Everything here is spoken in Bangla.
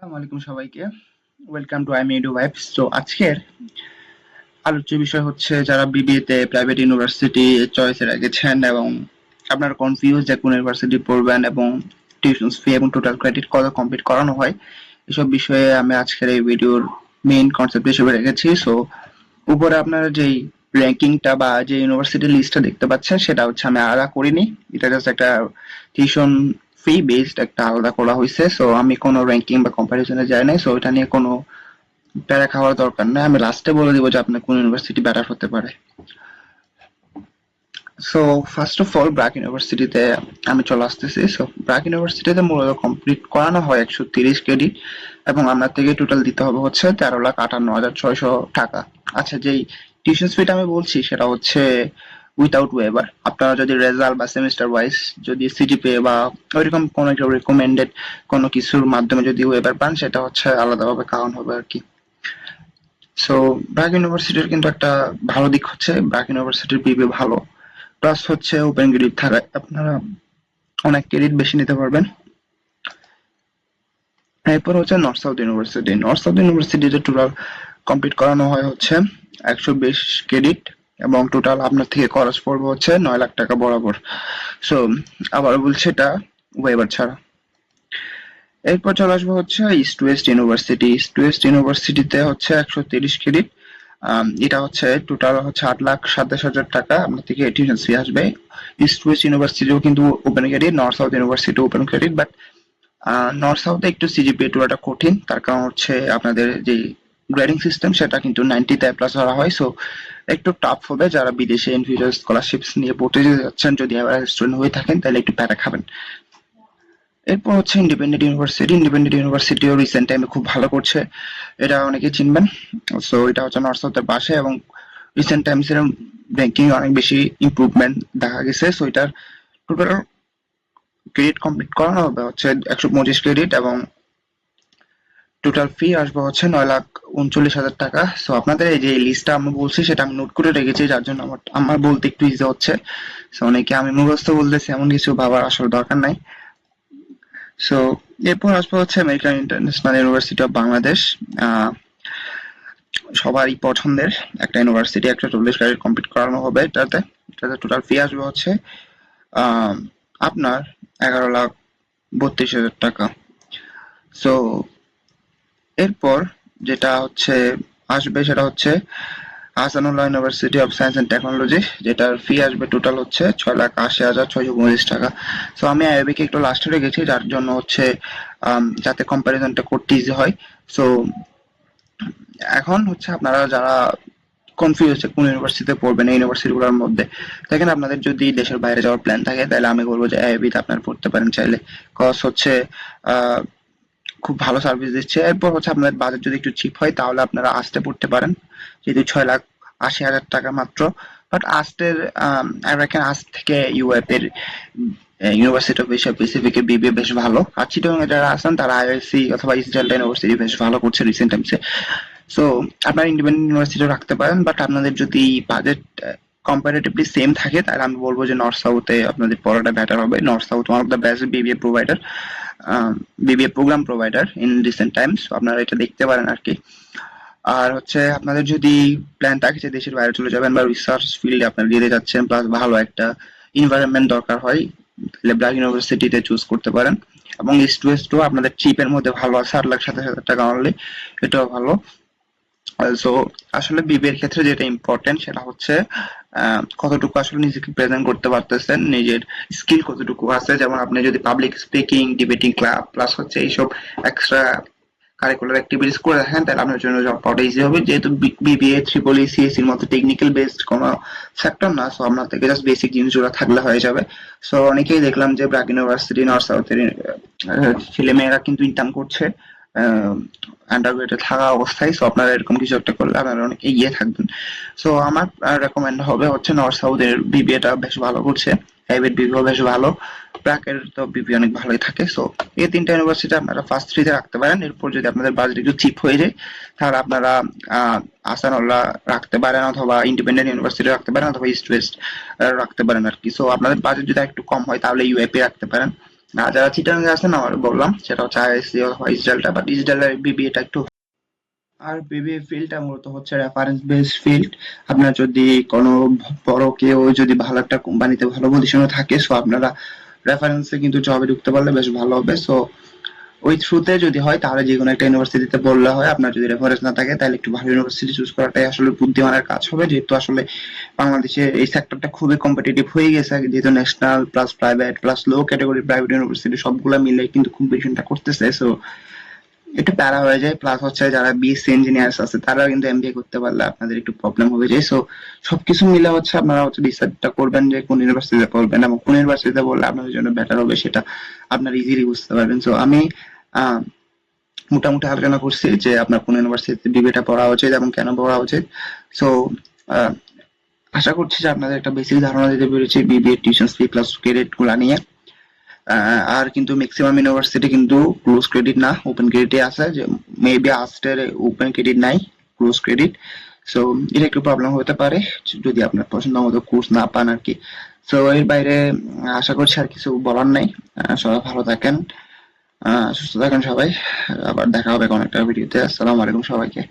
আসসালামু আলাইকুম সবাইকে। ওয়েলকাম টু আই মেডু ভাইবস তো আজকের আলোচ্য বিষয় হচ্ছে যারা বিবিএ তে প্রাইভেট ইউনিভার্সিটি চয়েসে রেখেছেন এবং আপনারা কনফিউজ যে কোন ইউনিভার্সিটি পড়বেন এবং টিউশন ফি এবং টোটাল ক্রেডিট কত কমপ্লিট করানো হয়, এসব বিষয়ে আমি আজকের এই ভিডিওর মেইন কনসেপ্ট হিসেবে রেখেছি। সো উপরে আপনারা যেই র্যাঙ্কিংটা বা যে ইউনিভার্সিটি লিস্টটা দেখতে পাচ্ছেন, সেটা হচ্ছে আমি আলাদা করিনি। এটা জাস্ট একটা টিউশন ফি বেসড একটা আলাদা করা হয়েছে সো আমি কোনো র্যাঙ্কিং বা কম্পারিজনে যাই নাই সো এটা নিয়ে কোনো প্যারা খাওয়ার দরকার নেই। আমি লাস্টে বলে দিব যে আপনার কোন ইউনিভার্সিটি বেটার হতে পারে। So first of all BRAC ইউনিভার্সিটিতে আমি চলে আসতেছি। সো ব্র্যাক ইউনিভার্সিটিতে মূলত কমপ্লিট করানো হয় একশো তিরিশ ক্রেডিট এবং আপনার থেকে টোটাল দিতে হবে হচ্ছে তেরো লাখ আটান্ন হাজার ছয়শো টাকা। আচ্ছা যেই টিউশন ফিটা আমি বলছি, সেটা হচ্ছে উইথাউট ওয়েবার আপনারা যদি রেজাল্ট বা সেমিস্টার ওয়াইজ যদি সিজিপিএ বা ওইরকম কোনো একটা রেকমেন্ডেড কোনো কিছুর মাধ্যমে যদি ওয়েবার পান, সেটা হচ্ছে আলাদাভাবে কাউন্ট হবে আর কি। সো ব্র্যাক ইউনিভার্সিটির কিন্তু একটা ভালো দিক হচ্ছে ব্র্যাক ইউনিভার্সিটির বিবি ভালো। প্লাস হচ্ছে ওপেন ক্রেডিট থাকায় আপনারা অনেক ক্রেডিট বেশি নিতে পারবেন। এরপর হচ্ছে North South University North South ইউনিভার্সিটিতে টোটাল কমপ্লিট করানো হয় হচ্ছে একশো বিশ ক্রেডিট এবং টোটাল আপনার থেকে খরচ পড়বে হচ্ছে নয় লাখ টাকা বরাবর। সো আবার বলছে এটা ওয়েবার ছাড়া। এরপর চলে আসব হচ্ছে East West University East West ইউনিভার্সিটিতে হচ্ছে একশো তিরিশ ক্রেডিট এটা হচ্ছে টোটাল হচ্ছে আট লাখ সাতাশ হাজার টাকা আপনার থেকে টিউশন ফি আসবে। ইস্ট ওয়েস্ট ইউনিভার্সিটিও কিন্তু open credit North South University open credit but North সাউথে একটু সিজিপিএ টুয়াটা কঠিন। তার কারণ হচ্ছে আপনাদের যে গ্রেডিং সিস্টেম সেটা কিন্তু নাইনটিতে প্লাস ধরা হয়। সো একটু টাফ হবে যারা বিদেশে ইন ফিউচার স্কলারশিপস নিয়ে পড়তে যাচ্ছেন, যদি এভারেজ স্টুডেন্ট হয়ে থাকেন, তাহলে একটু প্যারা খাবেন। এরপর হচ্ছে ইন্ডিপেন্ডেন্ট ইউনিভার্সিটি ইন্ডিপেন্ডেন্ট ইউনিভার্সিটিও রিসেন্ট টাইমে খুব ভালো করছে। এটা অনেকে চিনবেন। সো এটা হচ্ছে নর্থ সাউথের পাশে এবং রিসেন্ট টাইমস এর ব্যাংকিং অনেক বেশি ইম্প্রুভমেন্ট দেখা গেছে। সো এটার টোটাল ক্রেডিট কমপ্লিট করানো হবে হচ্ছে একশো পঁচিশ ক্রেডিট এবং টোটাল ফি আসবে হচ্ছে নয় লাখ উনচল্লিশ হাজার টাকা। সো আপনাদের এই যে লিস্টটা আমি বলছি, সেটা আমি নোট করে রেখেছি, যার জন্য আমার আমার বলতে একটু ইজি হচ্ছে। সো অনেকে আমি মুখস্থ বলতেছি, এমন কিছু ভাবার আসলে দরকার নাই। সো এরপর আসবে হচ্ছে American International University of Bangladesh সবারই পছন্দের একটা ইউনিভার্সিটি একটা চল্লিশ গাড়ি কমপ্লিট করানো হবে এটাতে। এটাতে টোটাল ফি আসবে হচ্ছে আপনার এগারো লাখ বত্রিশ হাজার টাকা। সো এরপর যেটা হচ্ছে আসবে সেটা হচ্ছে Ahsanullah university of science and technology যেটার ফি আসবে টোটাল হচ্ছে ছয় লাখ আশি হাজার ছয়শো পঁচিশ টাকা। সো আমি আইবিকে একটু লাস্টে রেখেছি, যার জন্য হচ্ছে যাতে কম্প্যারিজনটা করতে ইজি হয়। সো এখন হচ্ছে আপনারা যারা কনফিউজ হচ্ছে কোন ইউনিভার্সিটিতে পড়বেন, এই ইউনিভার্সিটিগুলোর মধ্যে, দেখেন আপনাদের যদি দেশের বাইরে যাওয়ার প্ল্যান থাকে, তাহলে আমি বলব যে আইবিতে আপনারা পড়তে পারেন চাইলে। কজ হচ্ছে খুব ভালো সার্ভিস দিচ্ছে। এরপর হচ্ছে আপনাদের বাজেট যদি একটু চিপ হয়, তাহলে আপনারা আসতে পড়তে পারেন। যেহেতু ছয় লাখ আশি হাজার টাকা মাত্র। বাট আস্টের আমেরিকান আস্ট থেকে ইউএফ এর ইউনিভার্সিটি অফ এশিয়া প্যাসিফিকের বিবিএ বেশ ভালো। আর চিটং যারা আছেন, তারা আইআইসি অথবা ইসরায়েল ইউনিভার্সিটি বেশ ভালো করছে রিসেন্ট টাইমসে সো আপনারা ইন্ডিপেন্ডেন্ট ইউনিভার্সিটি রাখতে পারেন বাট আপনাদের যদি বাজেট কম্পারেটিভলি সেম থাকে, তাহলে আমি বলব যে নর্থ সাউথে আপনাদের পড়াটা বেটার হবে। North South one of the best BBA provider BBA program provider in recent times আপনারা এটা দেখতে পারেন আর কি আর হচ্ছে আপনাদের যদি প্ল্যান থাকে যে দেশের বাইরে চলে যাবেন বা রিসার্চ ফিল্ডে আপনারা যেতে যাচ্ছেন প্লাস ভালো একটা এনভায়রনমেন্ট দরকার হয় ব্ল্যাক ইউনিভার্সিটিতে চুজ করতে পারেন। এবং ইস্ট ওয়েস্টও আপনাদের চিপের মধ্যে ভালো আছে, আট লাখ সাতাশ হাজার টাকা অনলি এটাও ভালো। সো আসলে বিবিএর ক্ষেত্রে যেটা ইম্পর্টেন্ট সেটা হচ্ছে কতটুকু আসলে নিজেকে প্রেজেন্ট করতে পারতেছেন, নিজের স্কিল কতটুকু আছে। যেমন আপনি যদি public speaking debating club plus হচ্ছে এইসব এক্সট্রা কারিকুলার অ্যাক্টিভিটিস করে দেখেন, তাহলে আপনার জন্য জব পাওয়াটা ইজি হবে। যেহেতু বিবিএ ট্রিপলি সিএসসির মতো টেকনিক্যাল বেসড কোনো সেক্টর না সো আপনার থেকে জাস্ট বেসিক জিনিসগুলো থাকলে হয়ে যাবে। সো অনেকেই দেখলাম যে ব্র্যাক ইউনিভার্সিটি নর্থ সাউথের ছেলে মেয়েরা কিন্তু ইনকাম করছে। আন্ডারগ্রেডে থাকা অবস্থায় সো আপনারা এরকম কিছু একটা করলে আপনারা অনেক এগিয়ে থাকবেন। সো আমার রেকমেন্ড হবে হচ্ছে নর্থ সাউথের বিবিএটা বেশ ভালো করছে। প্রাইভেট বিবিও বেশ ভালো। ব্র্যাকের তো বিবি অনেক ভালোই থাকে সো এই তিনটা ইউনিভার্সিটি আপনারা ফার্স্ট থ্রিতে রাখতে পারেন। এরপর যদি আপনাদের বাজেট একটু চিপ হয়ে যায়, তাহলে আপনারা আসানুল্লাহ রাখতে পারেন অথবা ইন্ডিপেন্ডেন্ট ইউনিভার্সিটি রাখতে পারেন অথবা ইস্ট ওয়েস্ট রাখতে পারেন আর কি। সো আপনাদের বাজেট যদি একটু কম হয়, তাহলে ইউএপি রাখতে পারেন। আর যারা আমার বললাম, সেটা হচ্ছে অথবা ইসরায়েলটা বাট ইসডেলের বিবিএটা একটু আর বিবি ফিল্ডটা মূলত হচ্ছে রেফারেন্স বেস ফিল্ড আপনার যদি কোনো বড় কেউ যদি ভালো একটা কোম্পানিতে ভালো পজিশনে থাকে সো আপনারা রেফারেন্সে কিন্তু জবে ঢুকতে পারলে বেশ ভালো হবে। সো ওই থ্রুতে যদি হয়, তাহলে যে কোনো একটা ইউনিভার্সিটিতে বললে হয়, আপনার যদি রেফারেন্স না থাকে, তাহলে একটু ভালো ইউনিভার্সিটি চুজ করাটাই আসলে বুদ্ধিমানের কাজ হবে। যেহেতু আসলে বাংলাদেশে এই সেক্টরটা খুবই কম্পিটিটিভ হয়ে গেছে, যেহেতু national plus private plus low category private university সবগুলো মিলে কিন্তু কম্পিটিশনটা করতেছে। সো একটু প্যারা হয়ে যায়। প্লাস হচ্ছে যারা বিএসসি ইঞ্জিনিয়ার্স আছে তারা কিন্তু এমবিএ করতে পারলে আপনাদের একটু প্রবলেম হবে যায় সো সবকিছু মিলে হচ্ছে আপনারা হচ্ছে ডিসাইডটা করবেন যে কোন ইউনিভার্সিটিতে পড়বেন এবং কোন ইউনিভার্সিটিতে পড়লে আপনাদের জন্য বেটার হবে, সেটা আপনারা ইজিলি বুঝতে পারবেন। সো আমি মোটামুটি আলোচনা করছি যে আপনার কোন ইউনিভার্সিটিতে বিবিএটা পড়া উচিত এবং কেন পড়া উচিত। সো আশা করছি যে আপনাদের একটা বেসিক ধারণা দিতে পেরেছি বিবিএ টিউশন ফি প্লাস ক্রেডিটগুলা নিয়ে। আর কিন্তু ম্যাক্সিমাম ইউনিভার্সিটি কিন্তু ক্লোজ ক্রেডিট না ওপেন ক্রেডিটে আছে, যে মেবি আস্টের ওপেন ক্রেডিট নাই ক্লোজ ক্রেডিট সো এটা একটু প্রবলেম হতে পারে, যদি আপনার পছন্দ মতো কোর্স না পান আর কি। সো এর বাইরে আশা করছি আর কিছু বলার নাই। সবাই ভালো থাকেন। সুস্থ থাকেন সবাই। আবার দেখা হবে কোনো একটা ভিডিওতে। আসসালামু আলাইকুম সবাইকে।